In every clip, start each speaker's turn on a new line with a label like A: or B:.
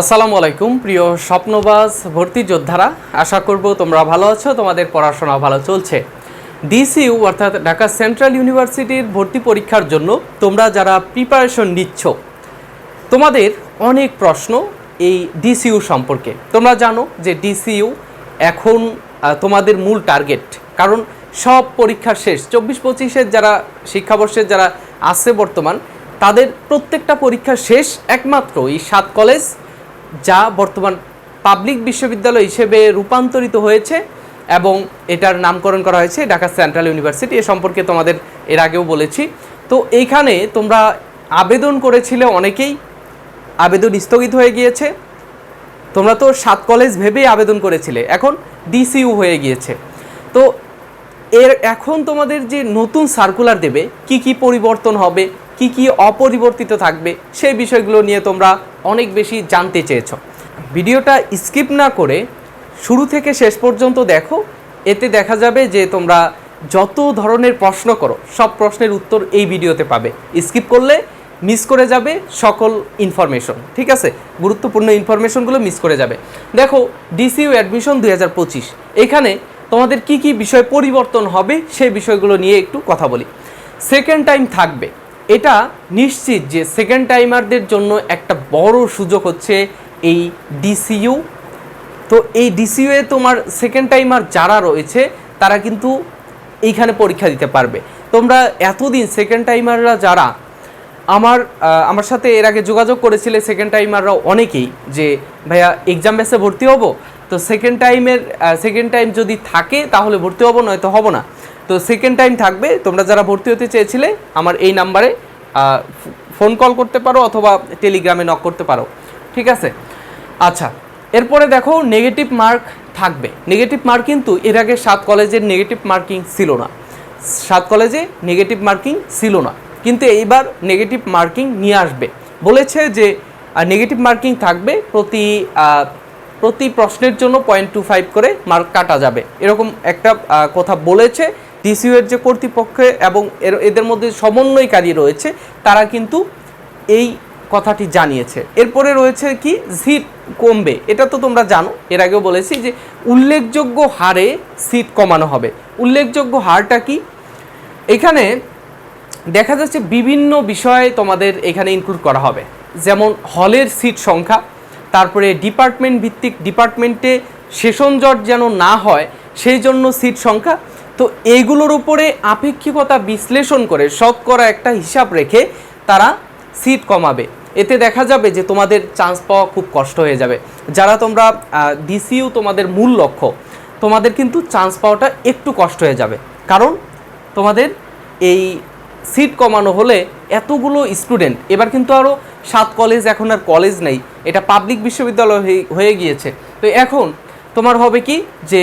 A: আসসালামু আলাইকুম, প্রিয় স্বপ্নবাজ ভর্তি যোদ্ধারা। আশা করব তোমরা ভালো আছো, তোমাদের পড়াশোনা ভালো চলছে। ডিসিইউ অর্থাৎ ঢাকা সেন্ট্রাল ইউনিভার্সিটির ভর্তি পরীক্ষার জন্য তোমরা যারা প্রিপারেশন নিচ্ছ, তোমাদের অনেক প্রশ্ন এই ডিসিইউ সম্পর্কে। তোমরা জানো যে ডিসিইউ এখন তোমাদের মূল টার্গেট কারণ সব পরীক্ষা শেষ, চব্বিশ পঁচিশের যারা শিক্ষাবর্ষের যারা আছে বর্তমান, তাদের প্রত্যেকটা পরীক্ষা শেষ একমাত্র এই সাত কলেজ যা বর্তমান পাবলিক বিশ্ববিদ্যালয় হিসেবে রূপান্তরিত হয়েছে এবং এটার নামকরণ করা হয়েছে ঢাকা সেন্ট্রাল ইউনিভার্সিটি এ সম্পর্কে তোমাদের এর আগেও বলেছি। তো এইখানে তোমরা আবেদন করেছিলে অনেকেই, আবেদন স্থগিত হয়ে গিয়েছে। তোমরা তো সাত কলেজ ভেবেই আবেদন করেছিলে, এখন ডিসিইউ হয়ে গিয়েছে। তো এর এখন তোমাদের যে নতুন সার্কুলার দেবে, কি কি পরিবর্তন হবে কি কি অপরিবর্তিত থাকবে সেই বিষয়গুলো নিয়ে তোমরা অনেক বেশি জানতে চেয়েছো। ভিডিওটা স্কিপ না করে শুরু থেকে শেষ পর্যন্ত দেখো, এতে দেখা যাবে যে তোমরা যত ধরনের প্রশ্ন করো, সব প্রশ্নের উত্তর এই ভিডিওতে পাবে। স্কিপ করলে মিস করে যাবে সকল ইনফরমেশন, ঠিক আছে? গুরুত্বপূর্ণ ইনফরমেশনগুলো মিস করে যাবে। দেখো, ডিসিইউ অ্যাডমিশন দুই হাজার পঁচিশ, এখানে তোমাদের কি কি বিষয় পরিবর্তন হবে সেই বিষয়গুলো নিয়ে একটু কথা বলি। সেকেন্ড টাইম থাকবে এটা নিশ্চিত যে সেকেন্ড টাইমারদের জন্য একটা বড় সুযোগ হচ্ছে এই ডিসিইউ তো এই ডিসিইউ এ তোমার সেকেন্ড টাইমার যারা রয়েছে, তারা কিন্তু এইখানে পরীক্ষা দিতে পারবে। তোমরা এতদিন সেকেন্ড টাইমাররা যারা, আমার আমার সাথে এর আগে যোগাযোগ করেছিলে সেকেন্ড টাইমাররা অনেকেই যে, ভাইয়া এক্সাম বেসে ভর্তি হব? তো সেকেন্ড টাইমের সেকেন্ড টাইম যদি থাকে, তাহলে ভর্তি হব, নয়তো হব না। তো সেকেন্ড টাইম থাকবে। তোমরা যারা ভর্তি হতে চেয়েছিলে, আমার এই নাম্বারে ফোন কল করতে পারো অথবা টেলিগ্রামে নক করতে পারো। ঠিক আছে? আচ্ছা এরপরে দেখো নেগেটিভ মার্ক থাকবে। নেগেটিভ মার্ক কিন্তু এর আগে সাত কলেজের নেগেটিভ মার্কিং ছিল না। সাত কলেজে নেগেটিভ মার্কিং ছিল না। কিন্তু এইবার নেগেটিভ মার্কিং নিয়ে আসবে। বলেছে যে নেগেটিভ মার্কিং থাকবে প্রতি প্রতি প্রশ্নের জন্য পয়েন্ট টু ফাইভ করে মার্ক কাটা যাবে। এরকম একটা কথা বলেছে। ডিসিউ এর যে কর্তৃপক্ষে এবং এদের মধ্যে সমন্বয়কারী রয়েছে, তারা কিন্তু এই কথাটি জানিয়েছে। এরপরে রয়েছে কি? সিট কমবে। এটা তো তোমরা জানো। এর আগেও বলেছি যে উল্লেখযোগ্য হারে সিট কমানো হবে। উল্লেখযোগ্য হারটা কি? এখানে দেখা যাচ্ছে বিভিন্ন বিষয়ে তোমাদের এখানে ইনক্লুড করা হবে। যেমন হলের সিট সংখ্যা, তারপরে ডিপার্টমেন্ট ভিত্তিক ডিপার্টমেন্টে সেশন জট যেন না হয়, সেই জন্য সিট সংখ্যা তো এইগুলোর উপরে আপেক্ষিকতা বিশ্লেষণ করে শতকরা একটা হিসাব রেখে তারা সিট কমাবে। এতে দেখা যাবে যে তোমাদের চান্স পাওয়া খুব কষ্ট হয়ে যাবে। যারা তোমরা ডিসিইউ তোমাদের মূল লক্ষ্য, তোমাদের কিন্তু চান্স পাওয়াটা একটু কষ্ট হয়ে যাবে। কারণ তোমাদের এই সিট কমানো হলে এতগুলো স্টুডেন্ট এবার কিন্তু আরও সাত কলেজ এখন আর কলেজ নেই। এটা পাবলিক বিশ্ববিদ্যালয় হয়ে গিয়েছে। তো এখন তোমার হবে কি যে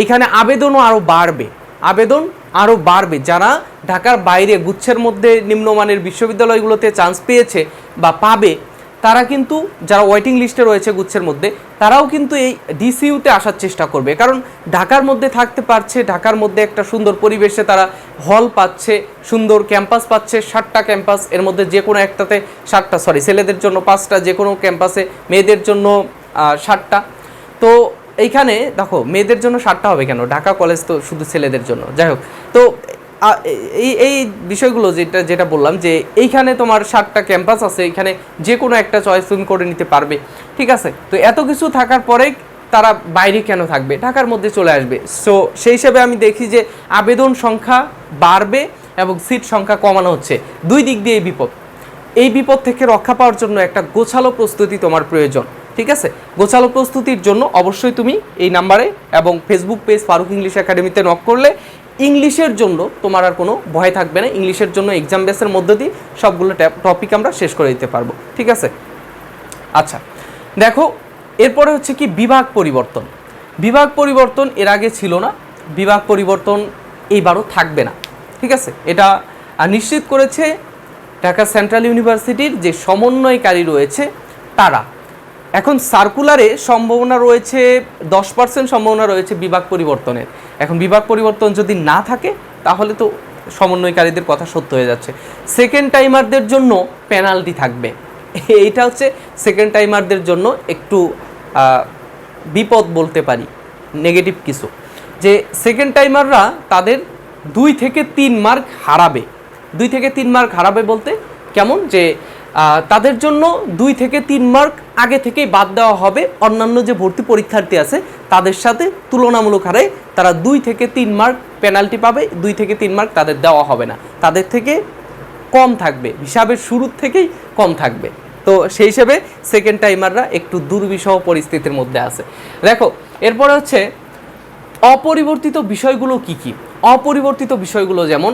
A: এইখানে আবেদনও আরও বাড়বে। আবেদন আরও বাড়বে। যারা ঢাকার বাইরে গুচ্ছের মধ্যে নিম্নমানের বিশ্ববিদ্যালয়গুলোতে চান্স পেয়েছে বা পাবে, তারা কিন্তু, যারা ওয়েটিং লিস্টে রয়েছে গুচ্ছের মধ্যে, তারাও কিন্তু এই ডিসিইউতে আসার চেষ্টা করবে। কারণ ঢাকার মধ্যে থাকতে পারছে, ঢাকার মধ্যে একটা সুন্দর পরিবেশে তারা হল পাচ্ছে, সুন্দর ক্যাম্পাস পাচ্ছে ষাটটা ক্যাম্পাস এর মধ্যে যে কোনো একটাতে ষাটটা সরি ছেলেদের জন্য পাঁচটা, যে কোনো ক্যাম্পাসে মেয়েদের জন্য ষাটটা তো এইখানে দেখো, মেয়েদের জন্য ষাটটা হবে কেন? ঢাকা কলেজ তো শুধু ছেলেদের জন্য। যাই হোক, তো এই এই বিষয়গুলো যেটা যেটা বললাম যে এইখানে তোমার সাতটা ক্যাম্পাস আছে এখানে যে কোনো একটা চয়েস তুমি করে নিতে পারবে, ঠিক আছে? তো এত কিছু থাকার পরে তারা বাইরে কেন থাকবে? ঢাকার মধ্যে চলে আসবে। সো সেই হিসাবে আমি দেখি যে আবেদন সংখ্যা বাড়বে এবং সিট সংখ্যা কমানো হচ্ছে। দুই দিক দিয়ে এই বিপদ। এই বিপদ থেকে রক্ষা পাওয়ার জন্য একটা গোছালো প্রস্তুতি তোমার প্রয়োজন। ঠিক আছে? গোছালো প্রস্তুতির জন্য অবশ্যই তুমি এই নাম্বারে এবং ফেসবুক পেজ ফারুক ইংলিশ একাডেমিতে নক করলে ইংলিশের জন্য তোমার আর কোনো ভয় থাকবে না। ইংলিশের জন্য এক্সাম বেসের মধ্য দিয়ে সবগুলো টপিক আমরা শেষ করে দিতে পারব। ঠিক আছে? আচ্ছা দেখো, এরপরে হচ্ছে কি বিভাগ পরিবর্তন। বিভাগ পরিবর্তন এর আগে ছিল না। বিভাগ পরিবর্তন এইবারও থাকবে না। ঠিক আছে? এটা নিশ্চিত করেছে ঢাকা সেন্ট্রাল ইউনিভার্সিটির যে সমন্বয়কারী রয়েছে, তারা। এখন সার্কুলারে সম্ভাবনা রয়েছে, দশ পার্সেন্ট সম্ভাবনা রয়েছে বিভাগ পরিবর্তনের। এখন বিভাগ পরিবর্তন যদি না থাকে, তাহলে তো সমন্বয়কারীদের কথা সত্য হয়ে যাচ্ছে। সেকেন্ড টাইমারদের জন্য পেনাল্টি থাকবে। এইটা হচ্ছে সেকেন্ড টাইমারদের জন্য একটু বিপদ বলতে পারি নেগেটিভ কিছু। যে সেকেন্ড টাইমাররা তাদের দুই থেকে তিন মার্ক হারাবে। দুই থেকে তিন মার্ক হারাবে বলতে কেমন? যে তাদের জন্য দুই থেকে তিন মার্ক আগে থেকেই বাদ দেওয়া হবে। অন্যান্য যে ভর্তি পরীক্ষার্থী আছে, তাদের সাথে তুলনামূলক হারে তারা দুই থেকে তিন মার্ক পেনাল্টি পাবে, দুই থেকে তিন মার্ক তাদের দেওয়া হবে না। তাদের থেকে কম থাকবে, হিসাবের শুরুর থেকেই কম থাকবে। তো সেই হিসেবে সেকেন্ড টাইমাররা একটু দুর্বিষহ পরিস্থিতির মধ্যে আছে। দেখো, এরপরে হচ্ছে অপরিবর্তিত বিষয়গুলো কি কি? অপরিবর্তিত বিষয়গুলো যেমন,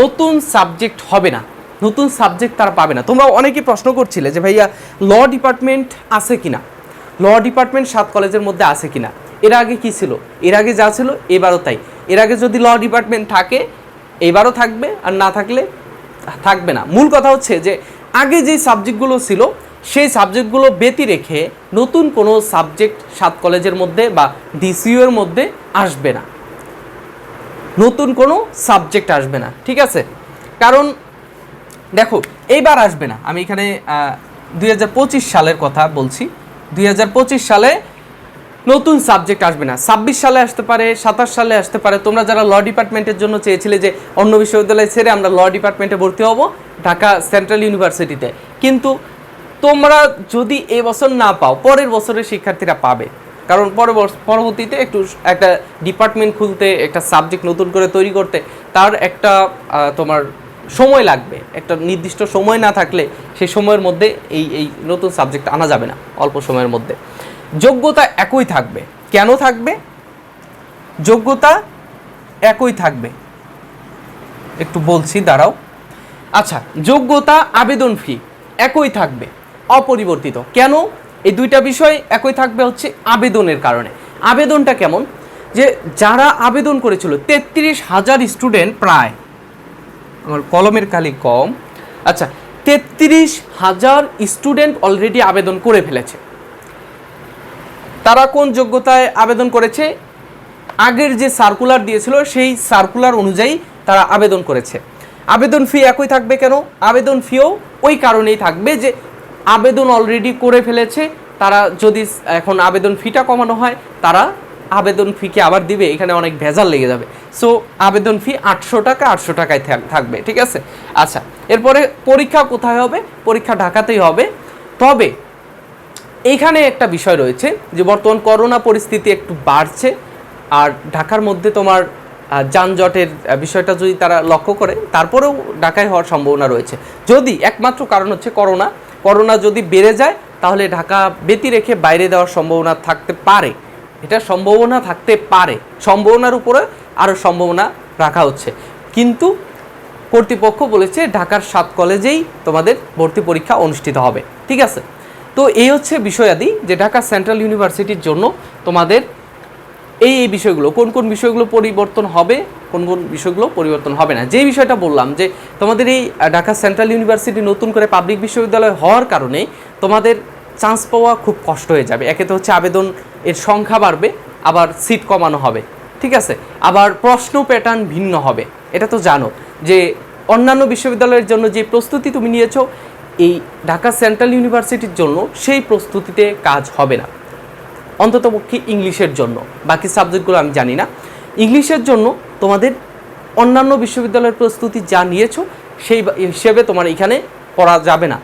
A: নতুন সাবজেক্ট হবে না। নতুন সাবজেক্ট তারা পাবে না। তোমরা অনেকে প্রশ্ন করছিলে যে, ভাইয়া ল ডিপার্টমেন্ট আছে কিনা? ল ডিপার্টমেন্ট সাত কলেজের মধ্যে আছে কি না এর আগে কি ছিল? এর আগে যা ছিল, এবারও তাই। এর আগে যদি ল ডিপার্টমেন্ট থাকে, এবারও থাকবে, আর না থাকলে, থাকবে না। মূল কথা হচ্ছে যে, আগে যে সাবজেক্টগুলো ছিল, সেই সাবজেক্টগুলো ব্যতি রেখে নতুন কোনো সাবজেক্ট সাত কলেজের মধ্যে বা ডিসিউ এর মধ্যে আসবে না। নতুন কোনো সাবজেক্ট আসবে না। ঠিক আছে? কারণ দেখো, এইবার আসবে না। আমি এখানে দুই হাজার পঁচিশ সালের কথা বলছি। দুই হাজার পঁচিশ সালে নতুন সাবজেক্ট আসবে না। ছাব্বিশ সালে আসতে পারে, সাতাশ সালে আসতে পারে। তোমরা যারা ল ডিপার্টমেন্টের জন্য চেয়েছিলে যে অন্য বিশ্ববিদ্যালয় ছেড়ে আমরা ল ডিপার্টমেন্টে ভর্তি হব, ঢাকা সেন্ট্রাল ইউনিভার্সিটিতে কিন্তু তোমরা যদি এ বছর না পাও, পরের বছরের শিক্ষার্থীরা পাবে। কারণ পরবর্তীতে একটু একটা ডিপার্টমেন্ট খুলতে, একটা সাবজেক্ট নতুন করে তৈরি করতে, তার একটা তোমার সময় লাগবে। একটা নির্দিষ্ট সময় না থাকলে সেই সময়ের মধ্যে এই এই নতুন সাবজেক্ট আনা যাবে না, অল্প সময়ের মধ্যে। যোগ্যতা একই থাকবে। কেন থাকবে? যোগ্যতা একই থাকবে। একটু বলছি, দাঁড়াও। আচ্ছা যোগ্যতা আবেদন ফি একই থাকবে, অপরিবর্তিত। কেন? এই দুইটা বিষয় একই থাকবে হচ্ছে আবেদনের কারণে। আবেদনটা কেমন? যে যারা আবেদন করেছিল, তেত্রিশ হাজার স্টুডেন্ট প্রায় আমার কলমের কালি কম। আচ্ছা তেত্রিশ হাজার স্টুডেন্ট অলরেডি আবেদন করে ফেলেছে। তারা কোন যোগ্যতায় আবেদন করেছে? আগের যে সার্কুলার দিয়েছিল, সেই সার্কুলার অনুযায়ী তারা আবেদন করেছে। আবেদন ফি একই থাকবে কেন? আবেদন ফিও ওই কারণেই থাকবে যে আবেদন অলরেডি করে ফেলেছে। তারা যদি এখন আবেদন ফিটা কমানো হয়, তারা আবেদন ফিকে আবার দিবে? এখানে অনেক ভেজাল লেগে যাবে। সো আবেদন ফি আটশো টাকা, আটশো টাকায় থাক- থাকবে, ঠিক আছে? আচ্ছা এরপরে পরীক্ষা কোথায় হবে? পরীক্ষা ঢাকাতেই হবে। তবে, এখানে একটা বিষয় রয়েছে যে বর্তমান করোনা পরিস্থিতি একটু বাড়ছে, আর ঢাকার মধ্যে তোমার যানজটের বিষয়টা যদি তারা লক্ষ্য করে, তারপরেও ঢাকায় হওয়ার সম্ভাবনা রয়েছে। যদি, একমাত্র কারণ হচ্ছে করোনা। করোনা যদি বেড়ে যায়, তাহলে ঢাকা ব্যতি রেখে বাইরে দেওয়ার সম্ভাবনা থাকতে পারে। এটা সম্ভাবনা থাকতে পারে। সম্ভাবনার উপরে আরও সম্ভাবনা রাখা হচ্ছে। কিন্তু কর্তৃপক্ষ বলেছে ঢাকার সাত কলেজেই তোমাদের ভর্তি পরীক্ষা অনুষ্ঠিত হবে। ঠিক আছে? তো এই হচ্ছে বিষয়াদি যে ঢাকা সেন্ট্রাল ইউনিভার্সিটির জন্য তোমাদের এই এই বিষয়গুলো, কোন কোন বিষয়গুলো পরিবর্তন হবে, কোন কোন বিষয়গুলো পরিবর্তন হবে না। যে বিষয়টা বললাম যে তোমাদের এই ঢাকা সেন্ট্রাল ইউনিভার্সিটি নতুন করে পাবলিক বিশ্ববিদ্যালয় হওয়ার কারণে তোমাদের চান্স পাওয়া খুব কষ্ট হয়ে যাবে। একে তো হচ্ছে আবেদন এর সংখ্যা বাড়বে, আবার সিট কমানো হবে, ঠিক আছে? আবার প্রশ্ন প্যাটার্ন ভিন্ন হবে, এটা তো জানো। যে অন্যান্য বিশ্ববিদ্যালয়ের জন্য যে প্রস্তুতি তুমি নিয়েছো, এই ঢাকা সেন্ট্রাল ইউনিভার্সিটির জন্য সেই প্রস্তুতিতে কাজ হবে না। অন্ততপক্ষে ইংলিশের জন্য, বাকি সাবজেক্টগুলো আমি জানি না। ইংলিশের জন্য তোমাদের অন্যান্য বিশ্ববিদ্যালয়ের প্রস্তুতি যা নিয়েছো, সেই হিসেবে তোমার এখানে পড়া যাবে না।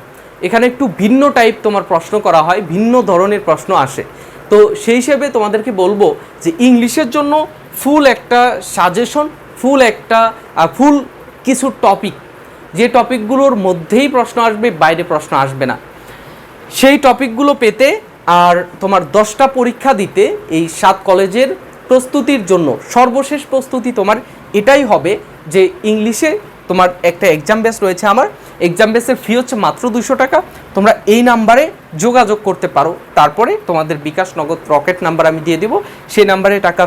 A: এখানে একটু ভিন্ন টাইপ তোমার প্রশ্ন করা হয়, ভিন্ন ধরনের প্রশ্ন আসে। তো সেই হিসেবে তোমাদেরকে বলব যে ইংলিশের জন্য ফুল একটা সাজেশন ফুল একটা ফুল কিছু টপিক যে টপিকগুলোর মধ্যেই প্রশ্ন আসবে, বাইরে প্রশ্ন আসবে না। সেই টপিকগুলো পেতে আর তোমার দশটা পরীক্ষা দিতে এই সাত কলেজের প্রস্তুতির জন্য, সর্বশেষ প্রস্তুতি তোমার এটাই হবে যে ইংলিশে তোমার একটা এক্সাম বেস রয়েছে আমার। এক্সাম বেসের ফি হচ্ছে মাত্র দুশো টাকা। তোমরা এই নাম্বারে যোগাযোগ করতে পারো। তারপরে তোমাদের বিকাশ নগদ রকেট নাম্বার আমি দিয়ে দিব। সেই নাম্বারে টাকা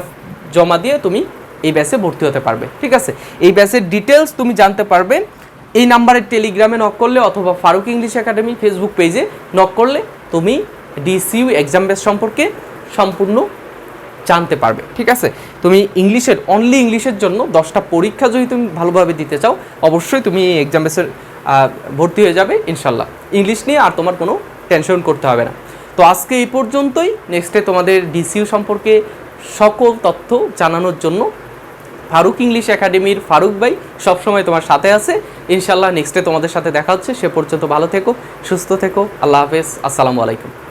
A: জমা দিয়ে তুমি এই ব্যাচে ভর্তি হতে পারবে। ঠিক আছে? এই ব্যাচের ডিটেলস তুমি জানতে পারবে। এই নাম্বারে টেলিগ্রামে নক করলে অথবা ফারুক ইংলিশ একাডেমি ফেসবুক পেজে নক করলে তুমি ডিসিউ এক্সাম বেস সম্পর্কে সম্পূর্ণ জানতে পারবে, ঠিক আছে? তুমি ইংলিশের অনলি ইংলিশের জন্য দশটা পরীক্ষা যদি তুমি ভালোভাবে দিতে চাও, অবশ্যই তুমি এই এক্সাম বেসের ভর্তি হয়ে যাবে ইনশাল্লাহ ইংলিশ নিয়ে আর তোমার কোনো টেনশন করতে হবে না। তো আজকে এই পর্যন্তই। নেক্সটে তোমাদের ডিসিউ সম্পর্কে সকল তথ্য জানানোর জন্য ফারুক ইংলিশ একাডেমির ফারুক ভাই সবসময় তোমার সাথে আছে। ইনশাল্লাহ নেক্সটে তোমাদের সাথে দেখা হচ্ছে। সে পর্যন্ত ভালো থেকো, সুস্থ থেকো। আল্লাহ হাফেজ। আসসালামু আলাইকুম।